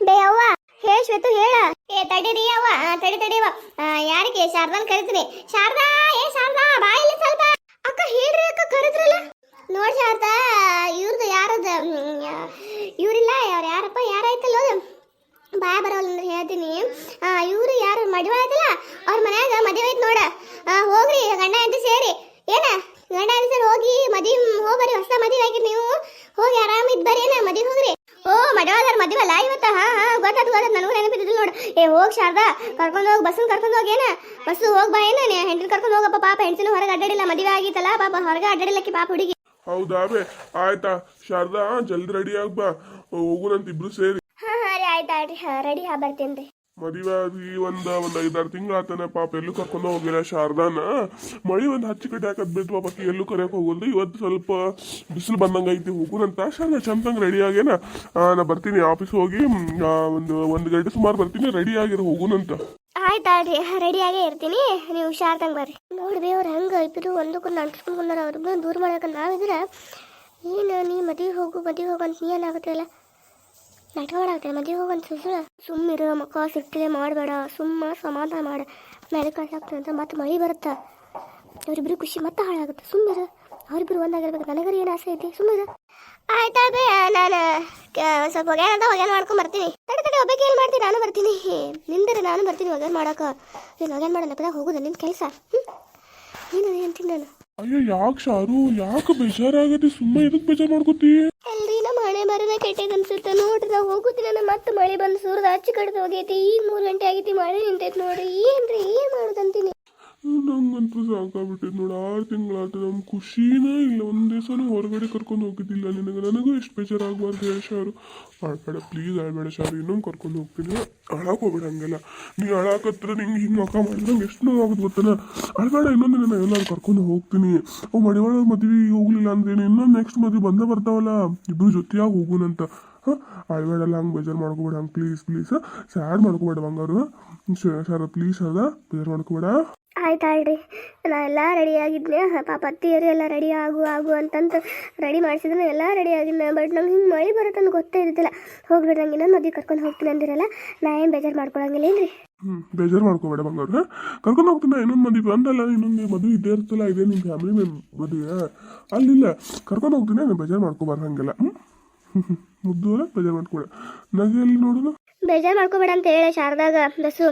ಬೇ ಅವ್ವ ಹೇ ಶ್ವೇತು, ಹೇಳ. ಏ, ತಡೀರಿ ಅವ್ವ ತಡಿ ತಡಿ ಅವ್ವ. ಯಾರಿಗೆ? ಶಾರದಾನ್ ಕರಿತೀನಿ. ಶಾರದಾ, ಏ, ಶಾರದಾ ಬಾ ಇಲ್ಲಿ ಸ್ವಲ್ಪ. ಅಕ್ಕ, ಹೇಳ್ರಿ ಅಕ್ಕ, ಕರೆದ್ರಲ್ಲ. ನೋಡಿ ಶಾರದಾ ಇವ್ರದ್ದು ಯಾರದ? ಇವ್ರಿಲ್ಲ ಅವ್ರು ಯಾರಪ್ಪ, ಯಾರಾಯ್ತಲ್ಲ ಬಾಯ ಬರೋಲ್ಲ ಅಂದ್ರೆ ಹೇಳ್ತೀನಿ. ಇವರು ಯಾರು? ಮದುವೆ ಆಯ್ತಲ್ಲ ಅವ್ರ ಮನ್ಯಾಗ ಮದುವೆ ಐತ್ ನೋಡ. ಹೋಗ್ರಿ, ಗಂಡ ಅಂತ ಸೇರಿ. ಏನ? ಗಂಡ ಅಂತ ಹೋಗಿ ಮದುವೆ ಹೋಗ್ಬರಿ ಹೊಸ ಮದುವೆ ಆಗಿದ್ ನೀವು. ಹೋಗಿ ಆರಾಮಿದ್ ಬರ್ರಿ ಏನ ಮದುವೆ ಹೋಗ್ರಿ. ಓ ಮಡವಾದಾರ ಮದುವೆ ಅಲ್ಲ ಇವತ್ತ ಹಾ ಹಾ ಗೊತ್ತಾಯ್ತು ಗೊತ್ತಾಯ್ತು. ನನಗೂ ನೋಡು. ಏ ಹೋಗ್ ಶಾರದಾ ಕರ್ಕೊಂಡು ಹೋಗಿ ಬಸ್ಸನ್ನು ಕರ್ಕೊಂಡು ಹೋಗೇನ ಬಸ್ಸು ಬಸ್ ಹೋಗ್ ಬಾ ಏನ ಹೆಂಡತಿ ಕರ್ಕೊಂಡು ಹೋಗಪ್ಪ ಪಾಪ ಹೆಂಡತಿನ ಹೊರಗೆ ಅಡ್ಡಾಡಿಲ್ಲ ಮದುವೆ ಆಗಿತ್ತಲ್ಲ ಪಾಪ ಹೊರಗೆ ಅಡ್ಡಾಡಿಲ್ಲಕ್ಕೆ ಪಾಪ ಹುಡುಗಿ. ಹೌದಾ ಬೇ? ಆಯ್ತಾ ಶಾರದಾ ಜಲ್ದಿ ರೆಡಿ ಆಗ್ಬಾ ಹೋಗುನಂತ ಇಬ್ರು ಸೇರಿ. ಹಾ ಹಾ ರೀ ಆಯ್ತು ಆಯ್ತು ಹಾ ರೆಡಿ ಹಾ ಬರ್ತೀನಿ ರೀ. ಮದುವೆ ಆಗಿ ಒಂದ ಒಂದ್ ಐದಾರು ತಿಂಗಳು ಪಾಪ ಎಲ್ಲೂ ಕರ್ಕೊಂಡು ಹೋಗಿಲ್ಲ ಶಾರದಾನ. ಮಳಿ ಒಂದ್ ಹಚ್ಚಿ ಕಡೆ ಹಾಕದ್ ಬಿಟ್ಟು ಎಲ್ಲೂ ಕರೆಯಕ್ ಹೋಗಲ್ದು ಇವತ್ತು ಸ್ವಲ್ಪ ಬಿಸಿಲು ಬಂದಂಗ ಐತಿ, ಹೋಗುನಂತ. ಶಾರದಾ, ಚಂದಂಗ್ ರೆಡಿ ಆಗೇನ ನಾ ಬರ್ತೀನಿ ಆಫೀಸ್ ಹೋಗಿ ಒಂದು ಒಂದು ಗಂಟೆ ಸುಮಾರು ಬರ್ತೀನಿ ರೆಡಿ ಆಗಿರೋ, ಹೋಗುನಂತ. ಆಯ್ತಾಳ್ರಿ ಆಗೇ ಇರ್ತೀನಿ. ನೀವು ಹುಷಾರ್ದಂಗೆ ಬರ್ರಿ. ನೋಡ್ರಿ ಅವ್ರು ಹೆಂಗೆ ಇಬ್ಬರು ಒಂದಕ್ಕೊಂದು ಅಂಟಿಸ್ಕೊಂಡು ಬಂದಾರ ಅವ್ರಿಬ್ಬರು ದೂರ ಮಾಡಕ್ಕೆ ನಾವಿದ್ರೆ. ಏನು ನೀ ಮದುವೆ ಹೋಗು ಮದುವೆ ಹೋಗು ಅಂತ ನೀ ಏನಾಗುತ್ತಿಲ್ಲ ನಾಟಕ ಮಾಡಾಕತ್ತೆ ಮದುವೆ ಹೋಗಂತ ಸುಳ್ಳು ಸುಮ್ಮಿರು ಮಕ್ಕ ಸಿಟ್ಟಿಲೆ ಮಾಡಬೇಡ ಸುಮ್ಮ ಸಮಾಧಾನ ಮಾಡ. ಮೇಲೆ ಕಳ್ಸಾಗ್ತದೆ ಅಂತ ಮತ್ತೆ ಮಳೆ ಬರುತ್ತೆ? ಅವ್ರಿಬ್ರು ಖುಷಿ ಮತ್ತೆ ಹಾಳಾಗುತ್ತೆ. ಸುಮ್ಮಿರು ಅವ್ರಿಬ್ರು ಒಂದಾಗಿರ್ಬೇಕು. ನನಗರ ಏನು ಆಸೆ ಐತಿ ಸುಮ್ಮಿರು ಆಯ್ತಾಳ್ಬೇ ನಾನು ಸ್ವಲ್ಪ ಸ್ವಲ್ಪ ಅಂತ ಹೊಗೆನ ಮಾಡ್ಕೊಂಡು ಬರ್ತೀನಿ. ತಡೆ ತಡೆ ಒಬ್ಬಕ್ಕೆ ಏನು ಮಾಡ್ತೀನಿ ನಾನು ಬರ್ತೀನಿ. ನಿಂದರೆ ನಾನು ಬರ್ತೀನಿ ಹೊಗೆನ ಮಾಡೋಕೆ ನೀನು ಹೊಗೆನ ಮಾಡಲ್ಲ ಪದ ಹೋಗುದ ನಿನ್ನ ಕೆಲಸ. ಹ್ಞೂ ಏನು ಅಂತೀನಿ ನಾನು. ಅಯ್ಯೋ ಯಾಕೆ ಶಾರು ಯಾಕೆ ಬೇಜಾರಾಗತ್ತೆ ಸುಮ್ಮ ಇದಕ್ಕೆ ಬೇಜಾರು ಮಾಡ್ಕೋತಿ? ನಮ್ಮ ಬರದ ಕೆಟ್ಟೈತೆ ಅನ್ಸುತ್ತೆ. ನೋಡ್ರಿ ನಾವು ಹೋಗುತ್ತೀನಿ ನಾನು ಮತ್ತೆ ಮಳೆ ಬಂದು ಸೂರ್ಯ ಹಚ್ಚಿ ಕಡ್ದು ಹೋಗೈತಿ. ಈಗ ಮೂರು ಗಂಟೆ ಆಗೈತಿ ಮಳೆ ನಿಂತೈತಿ ನೋಡ್ರಿ. ಏನ್ರಿ, ಏನು ಮಾಡೋದಂತೀನಿ ನಂಗಂತೂ ಸಾಕಾಗ್ಬಿಟ್ಟಿದೆ ನೋಡು, ಆರು ತಿಂಗಳಾತ ನಮ್ಮ ಖುಷಿನೇ ಇಲ್ಲ. ಒಂದು ಹೊರಗಡೆ ಕರ್ಕೊಂಡು ಹೋಗಿದ್ದಿಲ್ಲ ನಿನಗೆ. ನನಗೂ ಎಷ್ಟು ಬೇಜಾರಾಗಬಾರ್ದು ಹೇಳಿ ಶಾರು. ಆಡ್ಬೇಡ ಪ್ಲೀಸ್ ಆಡಬೇಡ ಶಾರು, ಇನ್ನೊಂದು ಕರ್ಕೊಂಡು ಹೋಗ್ತೀನಿ. ಅಳಕ್ಕೆ ಹೋಗ್ಬೇಡ ಹಂಗೆಲ್ಲ. ನೀ ಅಳಾಕತ್ರ ನಿಂಗೆ ಹಿಂಗೆ ಮಕ್ಕ ಮಾಡಿದಂಗೆ ಎಷ್ಟು ನೋವಾಗುತ್ತೆ ಗೊತ್ತಲ್ಲ ಅಳಬೇಡ ಇನ್ನೊಂದು ದಿನ ಎಲ್ಲರೂ ಕರ್ಕೊಂಡು ಹೋಗ್ತೀನಿ. ಅವು ಮಡಿವಾಳ ಮದ್ವೆ ಹೋಗ್ಲಿಲ್ಲ ಅಂದ್ರೇನು ಇನ್ನೊಂದು ನೆಕ್ಸ್ಟ್ ಮದ್ವೆ ಬಂದೇ ಬರ್ತಾವಲ್ಲ. ಇಬ್ರು ಜೊತೆಯಾಗಿ ಹೋಗುನಂತ ಹಾಂ? ಅಳ್ಬೇಡಲ್ಲ ಹಂಗೆ ಬೇಜಾರು ಮಾಡ್ಕೋಬೇಡ, ಹಂಗೆ ಪ್ಲೀಸ್ ಪ್ಲೀಸ್ ಸ್ಯಾಡ್ ಮಾಡ್ಕೋಬೇಡ ಬಂಗಾರು. ಸರ್ ಪ್ಲೀಸ್ ಅದ ಬೇಜಾರು ಮಾಡ್ಕೋಬೇಡ. ಆಯ್ತಾಳ್ರಿ. ನಾ ಎಲ್ಲ ರೆಡಿ ಆಗಿದ್ನೆ. ಪಾಪ ಅತ್ತಿಯರು ಎಲ್ಲ ರೆಡಿ ಆಗು ಆಗು ಅಂತಂತ ರೆಡಿ ಮಾಡಿಸಿದ್ರೆ. ಎಲ್ಲ ರೆಡಿ ಆಗಿದ್ನ. ಬಟ್ ನಂಗೆ ಹಿಂಗೆ ಮಳೆ ಬರುತ್ತೆ ಅಂತ ಗೊತ್ತೇ ಇರ್ತಿಲ್ಲ ಹೋಗ್ಬಿಡ್ರಿ ನಂಗೆ ಇನ್ನೊಂದು ಮದುವೆ ಕರ್ಕೊಂಡು ಹೋಗ್ತೀನಿ ಅಂದಿರಲ್ಲ. ನಾ ಏನು ಬೇಜಾರು ಮಾಡ್ಕೊಳಂಗಿಲ್ಲ ಏನ್ರಿ? ಹ್ಞೂ ಬೇಜಾರು ಮಾಡ್ಕೋಬೇಡ ಬಂಗಾರ. ಕರ್ಕೊಂಡು ಹೋಗ್ತೀನಿ ಇನ್ನೊಂದು ಮದುವೆ ಬಂದಲ್ಲ ಇನ್ನೊಂದು ಮದುವೆ ಇದ್ದೇ ಇರ್ತಲ್ಲ ಇದೇ ನಿಮ್ಮ ಫ್ಯಾಮಿಲಿ ಮೇಮ್ ಮದುವೆ ಅಲ್ಲಿಲ್ಲ. ಕರ್ಕೊಂಡು ಹೋಗ್ತೀನಿ ನಾನು ಬೇಜಾರು ಮಾಡ್ಕೋಬಾರ್ದು ಹಂಗೆಲ್ಲ ಹ್ಞೂ ಮುದ್ದು ಬೇಜಾರು ಮಾಡ್ಕೊಡ ನಗೆ ಎಲ್ಲಿ ನೋಡೋದು? ಬೇಜಾರು ಮಾಡ್ಕೋಬೇಡ ಅಂತ ಹೇಳಿ ಶಾರದಾಗ ಬಸ್ಸು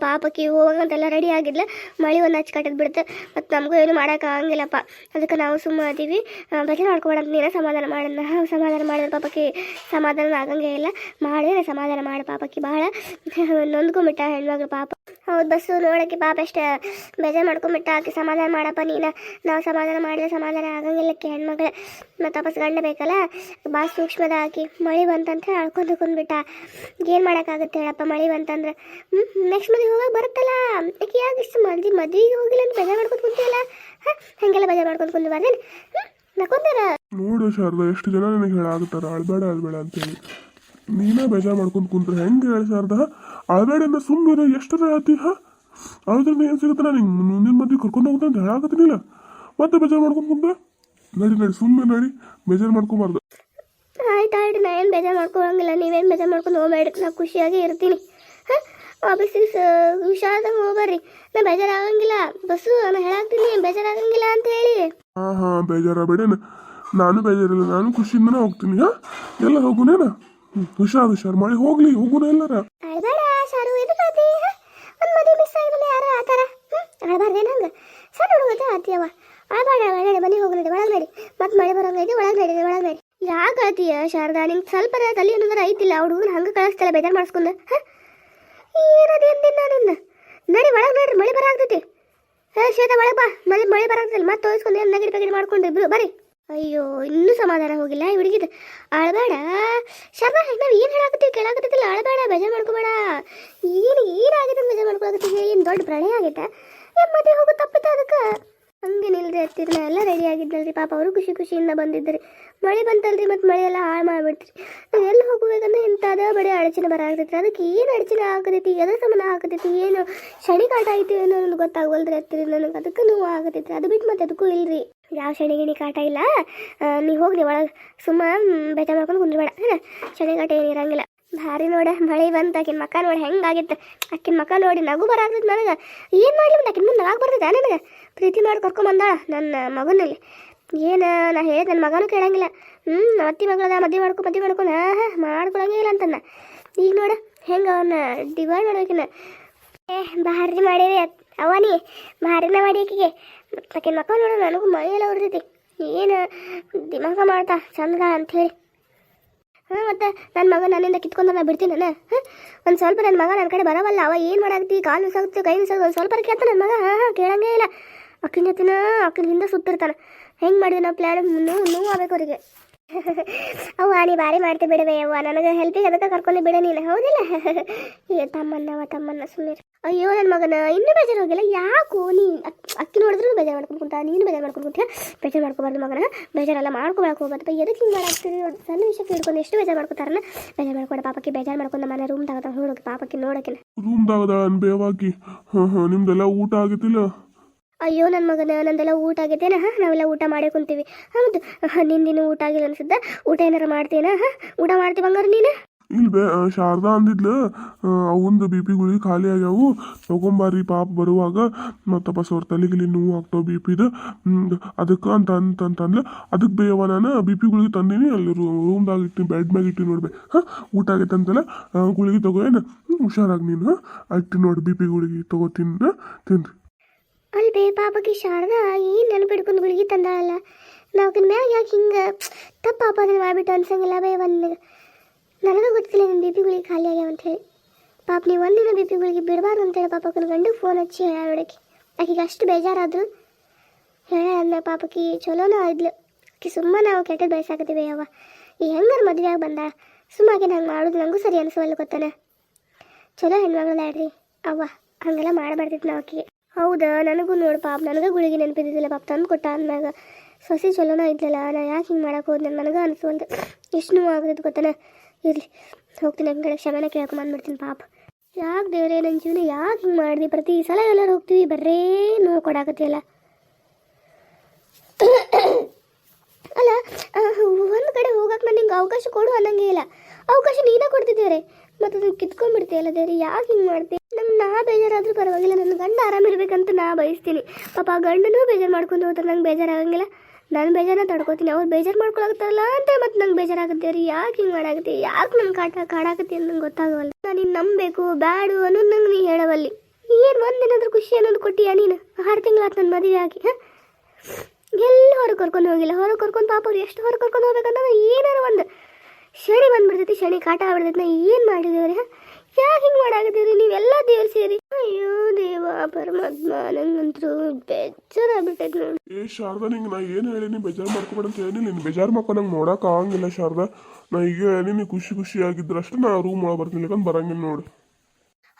ಪಾಪಕ್ಕೆ ಹೋಗಂತೆಲ್ಲ ರೆಡಿ ಆಗಿದ್ಲ. ಮಳೆ ಒಂದು ಹಚ್ಚಿ ಕಟ್ಟದ್ ಬಿಡುತ್ತೆ. ಮತ್ತು ನಮಗೂ ಏನು ಮಾಡೋಕ್ಕಾಗಂಗಿಲ್ಲಪ್ಪ ಅದಕ್ಕೆ ನಾವು ಸುಮ್ಮ ಅದೀವಿ. ಭಜನೆ ಮಾಡ್ಕೊಬೇಡ ನೀನೇ ಸಮಾಧಾನ ಮಾಡೋಣ ಸಮಾಧಾನ ಮಾಡಿದ್ರೆ ಪಾಪಕ್ಕೆ ಸಮಾಧಾನ ಆಗಂಗೇ ಇಲ್ಲ. ಮಾಡೇ ಸಮಾಧಾನ ಮಾಡು ಪಾಪಕ್ಕೆ ಭಾಳ ನೊಂದ್ಕೊಂಬಿಟ್ಟ ಹೆಣ್ಮಗಳು ಪಾಪ. ಹೌದು, ಬಸ್ಸು ನೋಡೋಕ್ಕೆ ಪಾಪ ಎಷ್ಟು ಬೇಜಾರು ಮಾಡ್ಕೊಂಬಿಟ್ಟ ಆಕೆ ಸಮಾಧಾನ ಮಾಡಪ್ಪ ನೀನು. ನಾವು ಸಮಾಧಾನ ಮಾಡಿದ್ರೆ ಸಮಾಧಾನ ಆಗಂಗಿಲ್ಲಕ್ಕೆ ಹೆಣ್ಮಗಳು. ಮತ್ತು ವಾಪಸ್ ಗಂಡ ಬೇಕಲ್ಲ? ಭಾಳ ಸೂಕ್ಷ್ಮದ ಹಾಕಿ ಮಳೆ ಬಂತಂತ ಅಳ್ಕೊಂಡು ಕುಂದ್ಬಿಟ್ಟ. ಏನು ಮಾಡೋಕ್ಕಾಗುತ್ತೆ ಹೇಳಪ್ಪ ಮಳೆ ಬಂತಂದ್ರೆ? ನೆಕ್ಸ್ಟ್ ಮದುವೆ ಹೋಗೋಕೆ ಬರುತ್ತಲ್ಲ? ಯಾಕೆ ಯಾಕೆ ಇಷ್ಟು ಮದ್ವೆ ಮದುವೆಗೆ ಹೋಗಿಲ್ಲ ಅಂತ ಬೇಜಾರು ಮಾಡ್ಕೊಂಡು ಕುಂತಿಯಲ್ಲ? ಹಾಂ, ಹಾಗೆಲ್ಲ ಬೇಜಾರು ಮಾಡ್ಕೊಂಡು ಕುಂದು ಬರ್ದೇನು ಹ್ಞೂ ನಕ್ಕೊಂತಾರ ನೋಡು ಶಾರದಾ, ಎಷ್ಟು ಜನ ನನಗೆ ಹೇಳಾಗುತ್ತಾರ ಅಳ್ಬೇಡ ಅಳ್ಬೇಡ ಅಂತೇಳಿ. ನೀನೇ ಬೇಜಾರು ಮಾಡ್ಕೊಂಡು ಕುಂತ್ರೆ ಹೆಂಗೆ ಹೇಳಿ ಶಾರದಾ ಅಳ್ಬೇಡ ಅಂದ್ರೆ ಸುಮ್ಮನೆ ಎಷ್ಟು ಹೇಳ್ತಿ ಹಾ ಅದ್ರಿಂದ ಏನು ಸಿಗುತ್ತಲ್ಲ ನಿಂಗೆ ಮುಂದಿನ ಮದ್ವೆ ಕರ್ಕೊಂಡು ಹೋಗ್ತಾ ಅಂತ ಹೇಳಾಕತ್ತೀನಿಲ್ಲ ಮತ್ತೆ ಬೇಜಾರು ಮಾಡ್ಕೊಂಡು ಕುಂತ ನಡಿ ನಡಿ ಸುಮ್ಮನೆ ನಡಿ. ಬೇಜಾರು ಮಾಡ್ಕೊಬಾರ್ದು. ಆಯ್ತು ಆಯ್ತು ನಾ ಏನು ಬೇಜಾರು ಮಾಡ್ಕೊಳಂಗಿಲ್ಲ. ನೀವೇನು ಬೇಜಾರು ಮಾಡ್ಕೊಂಡು ಹೋಗ್ಬೇಡ್ರಿ ನಾ ಖುಷಿಯಾಗಿ ಇರ್ತೀನಿ. ಹಾಂ? ಆಫೀಸಿಗೆ ಸ ಹುಷಾರಾದಂಗೆ ಹೋಗ್ಬರ್ರಿ. ನಾ ಬೇಜಾರು ಆಗಂಗಿಲ್ಲ ಬಸ್ಸು ನಾನು ಹೇಳಾಕ್ತೀನಿ. ಬೇಜಾರಾಗಂಗಿಲ್ಲ ಅಂತ ಹೇಳಿ. ಹಾಂ ಹಾಂ ಬೇಜಾರ ಬೇಡೇನ ನಾನು ಬೇಜಾರಿಲ್ಲ. ನಾನು ಖುಷಿಯಿಂದನೇ ಹೋಗ್ತೀನಿ. ಹಾಂ? ಎಲ್ಲ ಹೋಗುನೇನ? ಹ್ಞೂ ಹುಷಾರು ಹುಷಾರು. ಮಳೆ ಹೋಗ್ಲಿ, ಹೋಗುನ ಎಲ್ಲರ? ಶಾರು ಒಂದು ಮದುವೆ ಮಿಸ್ ಯಾರು ಆತರ ಹ್ಞೂ ಅಳ್ಬಾರ್ದೇನು ಹಂಗೆ? ಸಣ್ಣ ಹುಡುಗ ಆತಿಯವ ಅಳ್ಬೇಡ ಒಳಗಡೆ ಮನೆ ಹೋಗ್ಲಿ ಮಳೆ ಬರೋಂಗೈತಿ ಒಳಗೆ ನಡಿ ಒಳಗೆ ನಡಿ. ಶಾರದಾ, ನಿಂಗೆ ಸ್ವಲ್ಪ ತಲೆ ಅನ್ನೋದ್ರ ಐತಿಲ್ಲ. ಆ ಹಂಗೆ ಕಳಿಸ್ತಲ್ಲ ಬೇಜಾರು ಮಾಡಿಸ್ಕೊಂಡ. ಏನದೇನು ದಿನ ನಿನ್ನ ನಡಿ, ಒಳಗೆ ನಡ್ರಿ ಮಳೆ ಬರಾಗ್ತೈತಿ ಹೇ ಶ್ವೇತ, ಒಳಗೆ ಬಾ. ಮಳೆ ಮಳೆ ಬರಾಗ್ತಿಲ್ಲ ಮತ್ತೆ ತೋರಿಸ್ಕೊಂಡು ಏನು ನಗಡಿ ಪಗಡಿ ಮಾಡ್ಕೊಂಡು ಬರ್ರಿ ಅಯ್ಯೋ, ಇನ್ನೂ ಸಮಾಧಾನ ಹೋಗಿಲ್ಲ? ಈ ಹುಡುಗಿದ ಅಳಬೇಡ ಶರ್ಮಾ ನಾವು ಏನು ಹೇಳಾಕತ್ತೀವಿ ಕೇಳಾಕತ್ತಿಲ್ಲ ಅಳಬೇಡ ಬೇಜಾರು ಮಾಡ್ಕೋಬೇಡ. ಏನು, ಏನಾಗಿದೆ ಬೇಜಾರು ಮಾಡ್ಕೊಳಕತ್ತೀವಿ? ಏನು ದೊಡ್ಡ ಪ್ರಳಯ ಆಗೈತೆ? ಮತ್ತೆ ಹೋಗೋ ತಪ್ಪಿತ್ತ ಅದಕ್ಕೆ? ಹಂಗೆ ನಿಲ್ದೆ ಹತ್ತಿರ ನಾ ಎಲ್ಲ ರೆಡಿ ಆಗಿದ್ದಲ್ರಿ. ಪಾಪ ಅವರು ಖುಷಿ ಖುಷಿಯಿಂದ ಬಂದಿದ್ದರಿ. ಮಳೆ ಬಂತಲ್ರಿ, ಮತ್ತು ಮಳೆ ಎಲ್ಲ ಹಾಳು ಮಾಡಿಬಿಡ್ತೀರಿ. ನಾವು ಎಲ್ಲಿ ಹೋಗ್ಬೇಕಂದ್ರೆ ಇಂಥದ ಬರೀ ಅಡಚಣೆ ಬರಾಕತೈತ್ರಿ ಅದಕ್ಕೆ ಏನು ಅಡಚಣೆ ಆಗತೈತಿ, ಎದ್ರ ಸಂಬಂಧ ಆಗತೈತಿ, ಏನು ಶನಿ ಕಾಟ ಐತಿ ಏನೋ ನನಗೆ ಗೊತ್ತಾಗವಲ್ರಿ ಹತ್ತಿರ ನನಗೆ. ಅದಕ್ಕೆ ನೋವು ಆಗತೈತಿ ಅದು ಬಿಟ್ಟು ಮತ್ತೆ ಅದಕ್ಕೂ ಇಲ್ರಿ. ಯಾವ ಶನಿ ಗಿಣಿ ಕಾಟ ಇಲ್ಲ. ನೀವು ಹೋಗ್ರಿ, ಒಳಗೆ ಸುಮ್ಮ ಬೇಜಾರು ಮಾಡ್ಕೊಂಡು ಕುಂದ್ರಬೇಡ. ಶನಿ ಕಾಟ ಏನು ಇರಂಗಿಲ್ಲ. ಭಾರಿ ನೋಡ, ಮಳೆ ಬಂತು, ಆಕಿನ ಮಕ್ಕ ನೋಡಿ ಹೆಂಗಾಗಿತ್ತು. ಆಕಿನ ಮಕ್ಕ ನೋಡಿ ನಗು ಬರಾಗ್ತದೆ ನನಗೆ. ಏನು ಮಾಡಲಿ ಮತ್ತೆ ಆಕಿನ ಮುಂದೆ ನಗಾಗ ಬರ್ತದೆ ನನಗೆ? ಪ್ರೀತಿ ಮಾಡಿ ಕರ್ಕೊಂಬಂದಾಳ ನನ್ನ ಮಗನಲ್ಲಿ. ಏನು, ನಾ ಹೇಳಿದ ನನ್ನ ಮಗನೂ ಕೇಳಂಗಿಲ್ಲ. ಹ್ಞೂ ಅತ್ತಿ ಮಗಳದ ಮದ್ವೆ ಮಾಡ್ಕೊ, ಮದುವೆ ಮಾಡ್ಕೊಂಡು ಹಾಂ ಹಾಂ, ಮಾಡ್ಕೊಳಂಗೇ ಇಲ್ಲ ಅಂತನ್ನ. ಈಗ ನೋಡ, ಹೆಂಗೆ ಅವನ್ನ ಡಿವೈಡ್ ಮಾಡ್ಬೇಕಿನ ಏ, ಭಾರಿ ಮಾಡಿದೆ ಅವನಿ ಭಾರಿನ ಮಾಡಿ ಆಕಿಗೆ. ಆಕಿನ ಮಕ್ಕ ನೋಡ, ನನಗೂ ಮಳೆಯೆಲ್ಲ ಹೊರತೈತಿ ಏನು, ದಿಮಾಗ ಮಾಡ್ತಾ, ಚಂದ ಅಂಥೇಳಿ ಹಾಂ, ಮತ್ತೆ ನನ್ನ ಮಗ ನನ್ನಿಂದ ಕಿತ್ಕೊಂಡು ನಾನು ಬಿಡ್ತೀನಿ ನಾನು. ಹಾಂ, ಒಂದು ಸ್ವಲ್ಪ ನನ್ನ ಮಗ ನನ್ನ ಕಡೆ ಬರವಲ್ಲ, ಅವ ಏನು ಮಾಡಾಕತ್ತಿ? ಕಾಲು ಮಿಸಾಗುತ್ತೆ ಕೈ ಮಿಸಾಗುತ್ತೆ ಒಂದು ಸ್ವಲ್ಪ ಕೇಳ್ತಾನೆ ನನ್ನ ಮಗ. ಹಾಂ ಹಾಂ, ಕೇಳಂಗೇ ಇಲ್ಲ. ಅಕ್ಕಿನ ಜೊತೆನ, ಅಕ್ಕಿನ ಹಿಂದೆ ಸುತ್ತಿರ್ತಾನೆ. ಹೆಂಗೆ ಮಾಡಿದೆ ನಾವು ಪ್ಲ್ಯಾನ್ ನೋವು ನೋವು ಆಗ್ಬೇಕು ಅವರಿಗೆ. ಅವ್ವ, ನೀ ಭಾರಿ ಮಾಡ್ತಿ ಬಿಡವೆ ಅವ್ವ. ನನಗೆ ಹೆಲ್ಪಿಗೆ ಅದಕ್ಕೆ ಕರ್ಕೊಂಡು ಬಿಡ ನೀನು. ಹೌದಿಲ್ಲ? ಈ ತಮ್ಮನ್ನವ ತಮ್ಮನ್ನ ಸುಮ್ಮನೆ ಅಯ್ಯೋ ನನ್ನ ಮಗನ ಇನ್ನೂ ಬೇಜಾರು ಹೋಗಿಲ್ಲ? ಯಾಕೋ ನೀ ಅಕ್- ಅಕ್ಕಿ ನೋಡಿದ್ರು ಬೇಜಾರು ಮಾಡ್ಕೊಂಡು ಕುಂತ ನೀನು ಬೇಜಾರು ಮಾಡ್ಕೊಂಡು ಕುಂತೀಯ? ಬೇಜಾರು ಮಾಡ್ಕೋಬಾರ್ದು ಮಗನ ಬೇಜಾರೆಲ್ಲ ಮಾಡ್ಕೊಳಕ್ಕೆ ಹೋಗ್ಬಾರ್ದು. ಎದಕ್ಕೆ ಹಿಂಗೆ ಮಾಡಾಕ್ತೀರಿ ನೋಡಿ ಸಣ್ಣ ವಿಷಯಕ್ಕೆ ಹಿಡ್ಕೊಂಡು ಎಷ್ಟು ಬೇಜಾರು ಮಾಡ್ಕೊತಾರನ? ಬೇಜಾರು ಮಾಡ್ಕೊಂಡು ಪಾಪಕ್ಕೆ ಬೇಜಾರು ಮಾಡ್ಕೊಂಡು ಮನೆ ರೂಮ್ ತಗೋತ ನೋಡೋಕೆ ಪಾಪಕ್ಕೆ ನೋಡೋಕೆ ತಗದ ಅನ್ಬೇವಾಗಿ ಹಾಂ ಹಾಂ ನಿಮ್ದೆಲ್ಲ ಊಟ ಆಗಿತ್ತಿಲ್ಲ? ಅಯ್ಯೋ ನನ್ನ ಮಗನ ನಂದೆಲ್ಲ ಊಟ ಆಗೈತೇನ ಹಾಂ ನಾವೆಲ್ಲ ಊಟ ಮಾಡೇ ಕುಂತೀವಿ. ಹೌದು ನಿಂದಿನ ಊಟ ಆಗಿಲ್ಲ ಅನ್ಸುತ್ತೆ? ಊಟ ಏನಾರ ಮಾಡ್ತೇನ ಹಾಂ ಊಟ ಮಾಡ್ತೀವಿ ಹಂಗಾರೆ ನೀನು? ಇಲ್ಲ ಬೇ ಶಾರದಾ ಅಂದಿದ್ಲು. ಅವಂದು ಬಿ ಪಿ ಗುಳಿ ಖಾಲಿ ಆಗ್ಯಾವು. ತಗೊಂಬಾರಿ ಪಾಪ ಬರುವಾಗ ಮತ್ತಪ್ಪ ಸೋರ್ ತಲೆಗಿಲಿ ನೋವು ಆಗ್ತಾವ ಬಿ ಪಿದು. ಅದಕ್ಕೆ ಅಂತ ಅಂತಂತಂದ್ಲು ಅದಕ್ಕೆ ಬೇಯವ ನಾನು, ಬಿ ಪಿ ಗುಳಿಗೆ ತಂದೀನಿ, ಅಲ್ಲಿ ರೂಮ್ದಾಗ ಇಟ್ಟು, ಬೆಡ್ ಮ್ಯಾಗ ಇಟ್ಟು ನೋಡ್ಬೇ. ಹಾಂ, ಊಟ ಆಗೈತೆ ಅಂತಲ್ಲ ಗುಳಿಗೆ ತಗೋಯೇನು ಹುಷಾರಾಗಿ ನೀನು ಅಟ್ಟಿ ನೋಡಿ ಬಿ ಪಿ ಗುಳಿಗೆ ತಗೋತೀನಿ ತಿಂದು ತಿನ್ರಿ. ಅಲ್ಬೇ ಪಾಪಕ್ಕೆ ಶಾರದಾ ಏನು ನೆನಪಿಡ್ಕೊಂಡು ಗುಳಿಗೆ ತಂದಾಳಲ್ಲ. ನಾವು ಮ್ಯಾಗ ಯಾಕೆ ಹಿಂಗೆ ತಪ್ಪ ಪಾಪ ಅದನ್ನ ಮಾಡ್ಬಿಟ್ಟು ಅನ್ಸಂಗಿಲ್ಲ ಬೇ, ಒಂದು ನನಗೂ ಗೊತ್ತಿಲ್ಲ ನಿಮ್ಮ ಬಿ ಪಿಗಳಿಗೆ ಖಾಲಿ ಆಗ್ಯಾವ ಅಂತ ಹೇಳಿ. ಪಾಪ ನೀವು ಒಂದಿನ ಬಿ ಪಿಗಳಿಗೆ ಬಿಡಬಾರ್ದು ಅಂತೇಳಿ ಪಾಪ ನನ್ನ ಗಂಡು ಫೋನ್ ಹಚ್ಚಿ ಹೇಳೋಡಕ್ಕೆ ಆಕೆಗೆ ಅಷ್ಟು ಬೇಜಾರಾದ್ರು. ಹೇಳ ಅಂದ ಪಾಪಕ್ಕೆ ಚಲೋನೂ ಆದ್ಲು. ಆಕೆ ಸುಮ್ಮನೆ ನಾವು ಕೆಟ್ಟದ್ದು ಬಯಸಾಕತ್ತೀವಿ ಅವ್ವ. ಈ ಹೆಂಗಾರ ಆಗಿ ಬಂದಾಳ? ಸುಮ್ಮಾಗೆ ನಂಗೆ ಮಾಡೋದು ನನಗೂ ಸರಿ ಅನಿಸವಲ್ಲ ಗೊತ್ತಾನೆ? ಚಲೋ ಹೆಣ್ಮಗಳ ಆಡ್ರಿ. ಅವ್ವ, ಹಂಗೆಲ್ಲ ಮಾಡಬಾರ್ದಿತ್ತು ನಾವು ಆಕೆಗೆ. ಹೌದಾ? ನನಗೂ ನೋಡು ಪಾಪ, ನನಗೆ ಗುಳಿಗೆ ನೆನಪಿದ್ದಿಲ್ಲ ಪಾಪ, ತಂದು ಕೊಟ್ಟ ಅಂದಾಗ. ಸೊಸೆ ಚಲೋನ ಇದ್ಲಲ್ಲ, ನಾ ಯಾಕೆ ಹಿಂಗೆ ಮಾಡಕ್ಕೆ ಹೋದ್ ನನಗೆ ಅನಿಸೋಲ್ದು ಎಷ್ಟು ನೋವು ಆಗೋದು ಗೊತ್ತಾನ? ಇರಲಿ. ಹೋಗ್ತೀನಿ ಕಡೆ ಕ್ಷಮೆನ ಕೇಳಕ್ಕೆ ಬಂದ್ಬಿಡ್ತೀನಿ ಪಾಪ. ಯಾಕೆ ದೇವರೇ ನನ್ನ ಜೀವನ ಯಾಕೆ ಹಿಂಗೆ ಮಾಡಿದ್ವಿ ಪ್ರತಿ ಸಲ ಎಲ್ಲರೂ ಹೋಗ್ತೀವಿ, ಬರ್ರೇ ನೋವು ಕೊಡಾಕತ್ತಿಯಲ್ಲ. ಅಲ್ಲ ಒಂದು ಕಡೆ ಹೋಗಕ್ಕೆ ನಾನು ನಿಂಗೆ ಅವಕಾಶ ಕೊಡು ಅನ್ನಂಗೆ ಇಲ್ಲ. ಅವಕಾಶ ನೀನೇ ಕೊಡ್ತಿದ್ದೇವೆ ಮತ್ತು ಅದನ್ನು ಕಿತ್ಕೊಂಡ್ಬಿಡ್ತೀಯಲ್ಲ ದೇವ್ರಿ, ಯಾಕೆ ಹಿಂಗೆ ಮಾಡ್ತೀವಿ ನಮ್ಗೆ ನಾ ಬೇಜಾರಾದರೂ ಪರವಾಗಿಲ್ಲ ನನ್ನ ಗಂಡ ಆರಾಮಿರ್ಬೇಕಂತ ನಾ ಬಯಸ್ತೀನಿ. ಪಾಪ ಗಂಡನೂ ಬೇಜಾರು ಮಾಡ್ಕೊಂಡು ಹೋದ್ರೆ ನಂಗೆ ಬೇಜಾರಾಗಂಗಿಲ್ಲ. ನಾನು ಬೇಜಾರನ್ನ ತಡ್ಕೋತೀನಿ. ಅವ್ರು ಬೇಜಾರು ಮಾಡ್ಕೊಳಕತ್ತಲ್ಲ ಅಂತ ಮತ್ತೆ ನಂಗೆ ಬೇಜಾರಾಗುತ್ತೆ ರೀ. ಯಾಕೆ ಹಿಂಗೆ ಮಾಡಾಕತ್ತೆ? ಯಾಕೆ ನನ್ನ ಕಾಟ ಕಾಡಾಕತ್ತಿ ಅಂತ ನಂಗೆ ಗೊತ್ತಾಗವಲ್ಲ ನಾನು ನಿನ್ನ ನಂಬಬೇಕು, ಬ್ಯಾಡು ಅನ್ನೋದು ನಂಗೆ ನೀ ಹೇಳವಲ್ಲಿ. ಏನು ಒಂದೇನಾದರೂ ಖುಷಿ ಅನ್ನೋದು ಕೊಟ್ಟಿಯಾ ನೀನು? ಆರು ತಿಂಗಳಾತು ನನ್ನ ಮದುವೆ ಆಗಿ, ಹಾಂ? ಎಲ್ಲಿ ಹೊರಗೆ ಕರ್ಕೊಂಡು ಹೋಗಿಲ್ಲ? ಹೊರಗೆ ಕರ್ಕೊಂಡು ಪಾಪ ಅವ್ರು ಎಷ್ಟು ಹೊರಗೆ ಕರ್ಕೊಂಡು ಹೋಗ್ಬೇಕಂದ್ರೆ ಏನಾರು ಒಂದು ಶನಿ ಬಂದ್ಬಿಡ್ತೈತಿ, ಶನಿ ಕಾಟ ಆಗ್ಬಿಡ್ತೈತಿ. ನಾ ಏನು ಮಾಡಿದೇವ್ರಿ ಯಾಕೆ ಹಿಂಗೆ ಮಾಡಾಕತ್ತೀರಿ ನೀವೆಲ್ಲ ದೇವ್ರು ಸೇರಿ ಅಯ್ಯೋ ದೇವ ಪರಮಾತ್ಮ ನಂಗಂತೂ ಬೇಜಾರಾಗ್ಬಿಟ್ಟೈತೆ ನೋಡಿ. ಏ ಶಾರದಾ ನಿಂಗೆ ನಾ ಏನು ಹೇಳಿನಿ ಬೇಜಾರು ಮಾಡ್ಕೊಬೇಡ ಅಂತ ಹೇಳಿ ನೀನು ಬೇಜಾರು ಮಾಡ್ಕೊಂಡು ನಂಗೆ ನೋಡಕ್ಕೆ ಆಗಂಗಿಲ್ಲ ಶಾರದಾ. ನಾ ಈಗ ಹೇಳೀನಿ ಖುಷಿ ಖುಷಿ ಆಗಿದ್ರೆ ಅಷ್ಟೇ ನಾ ರೂಮ್ ಒಳಗೆ ಬರ್ತೀನಿ. ಯಾಕಂದ್ರೆ ಬರಂಗಿಲ್ಲ ನೋಡು.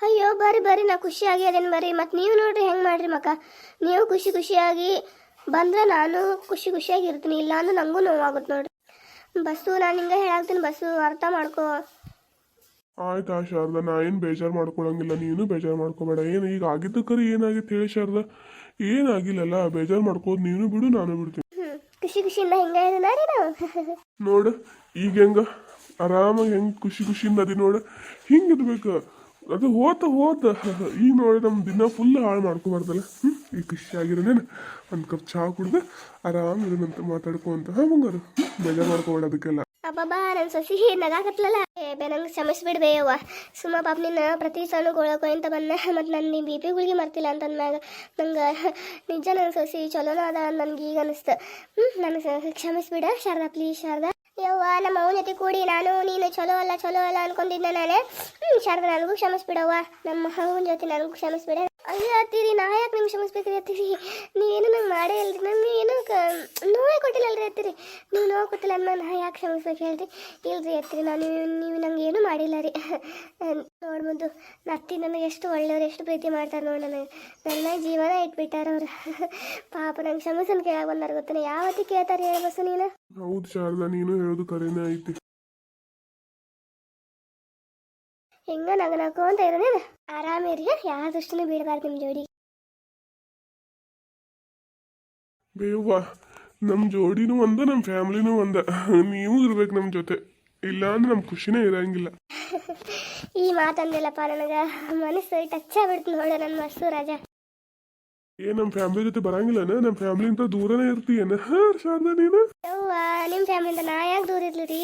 ಅಯ್ಯೋ ಬರ್ರಿ ಬರ್ರಿ. ನಾ ಖುಷಿಯಾಗಿ ಅದೇನು ಬರ್ರಿ? ಮತ್ತು ನೀವು ನೋಡ್ರಿ ಹೆಂಗೆ ಮಾಡ್ರಿ ಮಕ್ಕ? ನೀವು ಖುಷಿ ಖುಷಿಯಾಗಿ ಬಂದ್ರೆ ನಾನು ಖುಷಿ ಖುಷಿಯಾಗಿ ಇರ್ತೀನಿ. ಇಲ್ಲ ಅಂದ್ರೆ ನನಗೂ ನೋವಾಗುತ್ತೆ ನೋಡ್ರಿ. ಬಸ್ಸು ನಾನು ಹಿಂಗೆ ಹೇಳಾಕ್ತೀನಿ. ಬಸ್ಸು ಅರ್ಥ ಮಾಡ್ಕೋ. ಆಯ್ತಾ ಶಾರದಾ ನಾ ಏನು ಬೇಜಾರು ಮಾಡ್ಕೊಳಂಗಿಲ್ಲ ನೀನು ಬೇಜಾರು ಮಾಡ್ಕೋಬೇಡ. ಏನು ಈಗ ಆಗಿದ್ದು ಕರಿ ಏನಾಗಿತ್ತು ಹೇಳಿ ಶಾರದಾ? ಏನಾಗಿಲ್ಲಲ್ಲ ಬೇಜಾರು ಮಾಡ್ಕೋದು ನೀನು ಬಿಡು ನಾನು ಬಿಡ್ತೀನಿ. ಖುಷಿ ಖುಷಿಯಿಂದ ಹೆಂಗ ನೋಡು ಈಗ ಹೆಂಗ? ಆರಾಮಾಗಿ ಹೆಂಗೆ ಖುಷಿ ಖುಷಿಯಿಂದ ಅದಿ ನೋಡು. ಹಿಂಗೆ ಇರ್ಬೇಕು ಅದು ಹೋತ ಹೋತ. ಈಗ ನೋಡಿ ನಮ್ಮ ದಿನ ಫುಲ್ ಹಾಳು ಮಾಡ್ಕೊಬಾರ್ದಲ್ಲ. ಹ್ಞೂ ಈಗ ಖುಷಿ ಆಗಿರೋನೇನು ಒಂದು ಕಪ್ ಚಹಾ ಕುಡ್ದು ಆರಾಮ್ ಇರೋಣಂತ ಮಾತಾಡ್ಕೊಂತ ಹಾಂ ಬಂಗಾರು. ಬೇಜಾರು ಮಾಡ್ಕೊಬೇಡ ಅದಕ್ಕೆಲ್ಲ. ಅಬ್ಬಬ್ಬಾ ನನ್ನ ಸೊಸಿ ನಗಾಕತ್ಲಲ್ಲ. ಬೇ ನಂಗೆ ಕ್ಷಮಿಸ್ಬಿಡ್ಬೇ ಅವ್ವ. ಸುಮ್ಮ ಪಾಪ ನಿನ್ನ ಪ್ರತಿ ಸಣ್ಣ ಗೊಳಕೊ ಅಂತ ಬಂದ ಮತ್ತು ನನ್ನ ನೀ ಬಿ ಪಿ ಗುಳಿಗೆ ಮರ್ತಿಲ್ಲ ಅಂತಂದ್ಮ್ಯಾಗ ನಂಗೆ ನಿಜ ನನ್ನ ಸೊಸಿ ಚಲೋನ ಅದ ನನಗೆ ಈಗ ಅನಿಸ್ತು. ಹ್ಞೂ ನನಗೆ ಕ್ಷಮಿಸ್ಬಿಡ ಶಾರದಾ, ಪ್ಲೀಸ್ ಶಾರದಾ. ಯವ್ವ, ನಮ್ಮ ಅವನ ಜೊತೆ ಕೂಡಿ ನಾನು, ನೀನು ಚಲೋ ಅಲ್ಲ ಚಲೋ ಅಲ್ಲ ಅನ್ಕೊಂಡಿದ್ದೆ ನಾನೇ. ಹ್ಞೂ ಶಾರದಾ, ನನಗೂ ಕ್ಷಮಿಸ್ಬಿಡವ್ವ. ನಮ್ಮ ಅವನ ಜೊತೆ ನನಗೂ ಕ್ಷಮಿಸ್ಬಿಡ. ಅಯ್ಯೋ, ಅತ್ತೀರಿ, ನಾ ಯಾಕೆ ನಿಮ್ಗೆ ಕ್ಷಮಿಸ್ಬೇಕ್ರಿ ಅತ್ತೀರಿ? ನೀನು ನಂಗೆ ಮಾಡೇ ಇಲ್ರಿ ನಮ್ಗೆ ಏನು ನೋವೇ ಕೊಟ್ಟಿಲ್ಲಲ್ರಿ ಅತ್ತೀರಿ. ನೀವು ನೋವು ಕೊಟ್ಟಿಲ್ಲ ಅಂದ ನಾ ಯಾಕೆ ಕ್ಷಮಿಸ್ಬೇಕು ಹೇಳ್ರಿ? ಇಲ್ರಿ ಅತ್ತೀರಿ, ನಾನು ನೀವು ನಂಗೆ ಏನು ಮಾಡಿಲ್ಲ ರೀ. ನೋಡ್ಬೋದು ಮುಂದು, ನತ್ತಿ ನನಗೆ ಎಷ್ಟು ಒಳ್ಳೆಯವ್ರು, ಎಷ್ಟು ಪ್ರೀತಿ ಮಾಡ್ತಾರೆ ನೋಡಿ ನನಗೆ. ನನ್ನ ಜೀವನ ಇಟ್ಬಿಟ್ಟಾರ ಅವ್ರು. ಪಾಪ, ನಂಗೆ ಕ್ಷಮಿಸನ್ ಕೇಳಕ್ಕೆ ಬಂದಾರ ಗೊತ್ತಾನೆ? ಯಾವತ್ತಿ ಕೇಳ್ತಾರೆ ಹೇಳಿ ಬಸ್ಸು ನೀನು? ಹೌದು ಶಾರದಾ, ನೀನು ಹೇಳೋದು ಕರೆನೇ ಐತಿ. ಹಿಂಗ ನಗ ನಕ್ಕೊಂತ ಇರೋನೇನು ಆರಾಮಿರಿ ಯಾವ ದೃಷ್ಟಿನೂ ಬೀಳಬಾರ್ದು ನಿಮ್ಮ ಜೋಡಿ. ಬೇವ್ವ ನಮ್ಮ ಜೋಡಿನೂ ಒಂದ ನಮ್ಮ ಫ್ಯಾಮಿಲಿನೂ ಒಂದ. ನೀವು ಇರ್ಬೇಕು ನಮ್ಮ ಜೊತೆ. ಇಲ್ಲ ಅಂದ್ರೆ ನಮ್ಮ ಖುಷಿನೇ ಇರಂಗಿಲ್ಲ. ಈ ಮಾತಂದಿಲ್ಲಪ್ಪ ನನಗೆ. ಮನಸ್ಸು ಟಚ್ ಆಗ್ಬಿಡ್ತು ನೋಡ ನನ್ನ ಮಸ್ಸು ರಾಜ. ಏ ನಮ್ಮ ಫ್ಯಾಮಿಲಿ ಜೊತೆ ಬರಂಗಿಲ್ಲನ ನಮ್ಮ ಫ್ಯಾಮಿಲಿಂದ ದೂರನೇ ಇರ್ತೀಯನ ಹಾ, ಶಾರದಾ, ನೀನು? ಯವ್ವ ನಿಮ್ಮ ಫ್ಯಾಮಿಲಿಯಿಂದ ನಾ ಯಾಕೆ ದೂರ ಇರ್ಲಿ ರೀ?